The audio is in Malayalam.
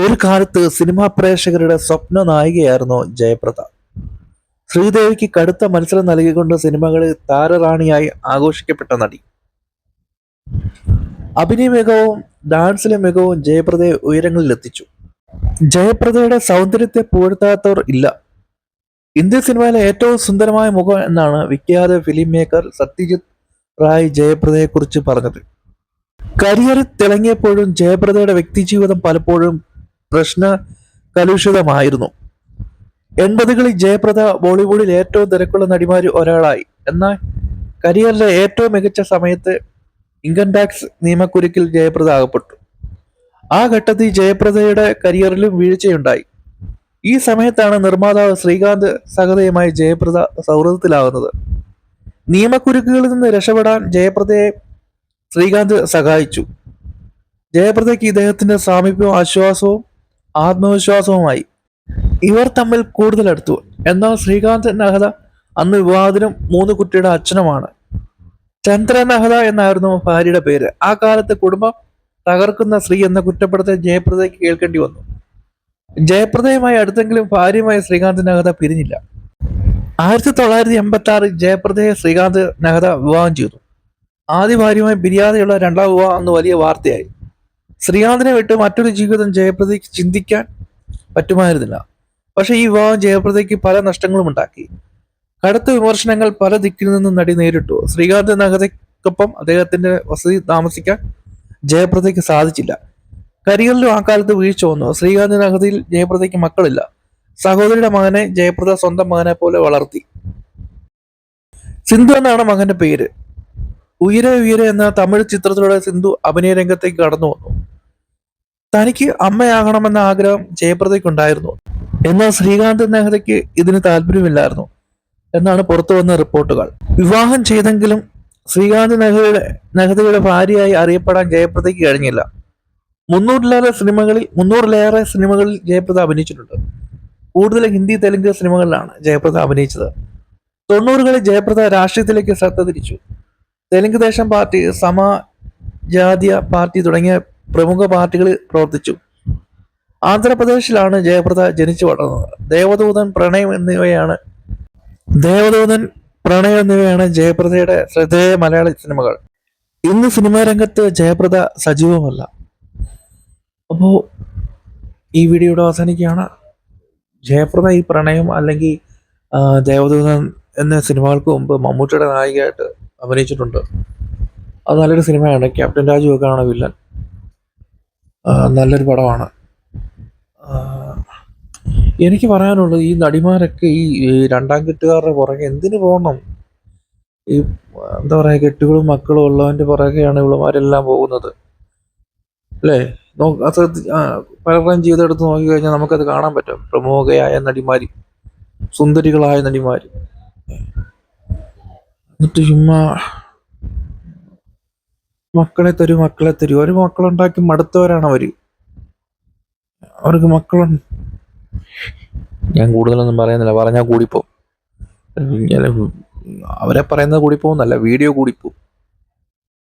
ഒരു കാലത്ത് സിനിമാ പ്രേക്ഷകരുടെ സ്വപ്ന നായികയായിരുന്നു ജയപ്രദ ശ്രീദേവിക്ക് കടുത്ത മത്സരം നൽകിക്കൊണ്ട് സിനിമകളിൽ താരറാണിയായി ആഘോഷിക്കപ്പെട്ട നടി. അഭിനയ മികവും ഡാൻസിലെ മികവും ജയപ്രദയെ ഉയരങ്ങളിലെത്തിച്ചു. ജയപ്രദയുടെ സൗന്ദര്യത്തെ പുകഴ്ത്താത്തവർ ഇല്ല. ഇന്ത്യൻ സിനിമയിലെ ഏറ്റവും സുന്ദരമായ മുഖം എന്നാണ് വിഖ്യാത ഫിലിം മേക്കർ സത്യജിത് റായ് ജയപ്രദയെക്കുറിച്ച് പറഞ്ഞത്. കരിയറിൽ തിളങ്ങിയപ്പോഴും ജയപ്രദയുടെ വ്യക്തിജീവിതം പലപ്പോഴും പ്രശ്ന കലുഷിതമായിരുന്നു. എൺപതുകളിൽ ജയപ്രദ ബോളിവുഡിൽ ഏറ്റവും തിരക്കുള്ള നടിമാരിൽ ഒരാളായി. എന്നാൽ കരിയറിലെ ഏറ്റവും മികച്ച സമയത്ത് ഇൻകം ടാക്സ് നിയമക്കുരുക്കിൽ ജയപ്രദ ആകപ്പെട്ടു. ആ ഘട്ടത്തിൽ ജയപ്രദയുടെ കരിയറിലും വീഴ്ചയുണ്ടായി. ഈ സമയത്താണ് നിർമ്മാതാവ് ശ്രീകാന്ത് സഹതയുമായി ജയപ്രദ സൗഹൃദത്തിലാവുന്നത്. നിയമക്കുരുക്കുകളിൽ നിന്ന് രക്ഷപ്പെടാൻ ജയപ്രദയെ ശ്രീകാന്ത് സഹായിച്ചു. ജയപ്രദയ്ക്ക് ഇദ്ദേഹത്തിന്റെ സാമീപ്യവും ആശ്വാസവും ആത്മവിശ്വാസവുമായി ഇവർ തമ്മിൽ കൂടുതൽ അടുത്തു. എന്നാൽ ശ്രീകാന്ത് നഹദ അന്ന് വിവാഹത്തിനും മൂന്ന് കുട്ടിയുടെ അച്ഛനുമാണ്. ചന്ദ്ര നഹദ എന്നായിരുന്നു ഭാര്യയുടെ പേര്. ആ കാലത്ത് കുടുംബം തകർക്കുന്ന സ്ത്രീ എന്ന കുറ്റപ്പെടുത്തൽ ജയപ്രദയ്ക്ക് കേൾക്കേണ്ടി വന്നു. ജയപ്രദയുമായി അടുത്തെങ്കിലും ഭാര്യയുമായി ശ്രീകാന്ത് നഹദ പിരിഞ്ഞില്ല. ആയിരത്തി തൊള്ളായിരത്തി എൺപത്തി ആറിൽ ജയപ്രദയെ ശ്രീകാന്ത് നഹദ വിവാഹം ചെയ്തു. ആദ്യ ഭാര്യയുമായി പിരിയാതെയുള്ള രണ്ടാം വിവാഹം അന്ന് വലിയ വാർത്തയായി. ശ്രീകാന്തിനെ വിട്ട് മറ്റൊരു ജീവിതം ജയപ്രദയ്ക്ക് ചിന്തിക്കാൻ പറ്റുമായിരുന്നില്ല. പക്ഷേ ഈ വിവാഹം ജയപ്രദയ്ക്ക് പല നഷ്ടങ്ങളും ഉണ്ടാക്കി. കടുത്ത വിമർശനങ്ങൾ പല ദിക്കിൽ നിന്നും നടി നേരിട്ടു. ശ്രീകാന്ത് നഗതയ്ക്കൊപ്പം അദ്ദേഹത്തിന്റെ വസതി താമസിക്കാൻ ജയപ്രദയ്ക്ക് സാധിച്ചില്ല. കരിയറിലും ആ കാലത്ത് വീഴ്ച വന്നു. ശ്രീകാന്ത് നഗതിയിൽ ജയപ്രദയ്ക്ക് മക്കളില്ല. സഹോദരിയുടെ മകനെ ജയപ്രദ സ്വന്തം മകനെ പോലെ വളർത്തി. സിന്ധു എന്നാണ് മകന്റെ പേര്. ഉയരെ ഉയരെ എന്ന തമിഴ് ചിത്രത്തിലൂടെ സിന്ധു അഭിനയ രംഗത്തേക്ക് കടന്നു വന്നു തനിക്ക് അമ്മയാകണമെന്ന ആഗ്രഹം ജയപ്രദയ്ക്കുണ്ടായിരുന്നു. എന്നാൽ ശ്രീകാന്ത് നെഹ്റയ്ക്ക് ഇതിന് താല്പര്യമില്ലായിരുന്നു. എന്നാണ് പുറത്തു വന്ന റിപ്പോർട്ടുകൾ. വിവാഹം ചെയ്തെങ്കിലും ശ്രീകാന്ത് നെഹ്റയുടെ നെഹ്റയുടെ ഭാര്യയായി അറിയപ്പെടാൻ ജയപ്രദയ്ക്ക് കഴിഞ്ഞില്ല. മുന്നൂറിലേറെ സിനിമകളിൽ മുന്നൂറിലേറെ സിനിമകളിൽ ജയപ്രദ അഭിനയിച്ചിട്ടുണ്ട്. കൂടുതൽ ഹിന്ദി തെലുങ്ക് സിനിമകളിലാണ് ജയപ്രദ അഭിനയിച്ചത്. തൊണ്ണൂറുകളിൽ ജയപ്രദ രാഷ്ട്രീയത്തിലേക്ക് ശ്രദ്ധ തിരിച്ചു. തെലുങ്ക് ദേശം പാർട്ടി സമജാതീയ പാർട്ടി തുടങ്ങിയ പ്രമുഖ പാർട്ടികളിൽ പ്രവർത്തിച്ചു. ആന്ധ്രാപ്രദേശിലാണ് ജയപ്രദ ജനിച്ചു വളർന്നത്. ദേവദൂതൻ പ്രണയം എന്നിവയാണ് ദേവദൂതൻ പ്രണയം എന്നിവയാണ് ജയപ്രദയുടെ ശ്രദ്ധേയ മലയാള സിനിമകൾ. ഇന്ന് സിനിമാ രംഗത്ത് ജയപ്രദ സജീവമല്ല. അപ്പോൾ ഈ വീഡിയോയുടെ അവസാനിക്കുകയാണ്. ജയപ്രദ ഈ പ്രണയം അല്ലെങ്കിൽ ദേവദൂതൻ എന്ന സിനിമകൾക്ക് മുമ്പ് മമ്മൂട്ടിയുടെ നായികയായിട്ട് അഭിനയിച്ചിട്ടുണ്ട്. അത് നല്ലൊരു സിനിമയാണ്. ക്യാപ്റ്റൻ രാജു ഒക്കെയാണ് വില്ലൻ. ആ, നല്ലൊരു പടമാണ്. എനിക്ക് പറയാനുള്ളത് ഈ നടിമാരൊക്കെ ഈ രണ്ടാം കെട്ടുകാരുടെ പുറകെ എന്തിനു പോകണം? ഈ എന്താ പറയുക കെട്ടുകളും മക്കളും ഉള്ളവന്റെ പുറകെയാണ് ഇവളുമാരെല്ലാം പോകുന്നത്. അല്ലേ? നോ- അത് പലരുടെയും ജീവിതം എടുത്ത് നോക്കി കഴിഞ്ഞാൽ നമുക്കത് കാണാൻ പറ്റും. പ്രമുഖയായ നടിമാർ സുന്ദരികളായ നടിമാർ എന്നിട്ട് ചുമ്മാ മക്കളെ തരൂ മക്കളെ തരൂ. ഒരു മക്കളുണ്ടാക്കി മടുത്തവരാണ് അവർ. അവർക്ക് മക്കളുണ്ട്. ഞാൻ കൂടുതലൊന്നും പറയുന്നില്ല. പറഞ്ഞാൽ കൂടിപ്പോ അവരെ പറയുന്നത് കൂടിപ്പോന്നല്ല വീഡിയോ കൂടിപ്പോ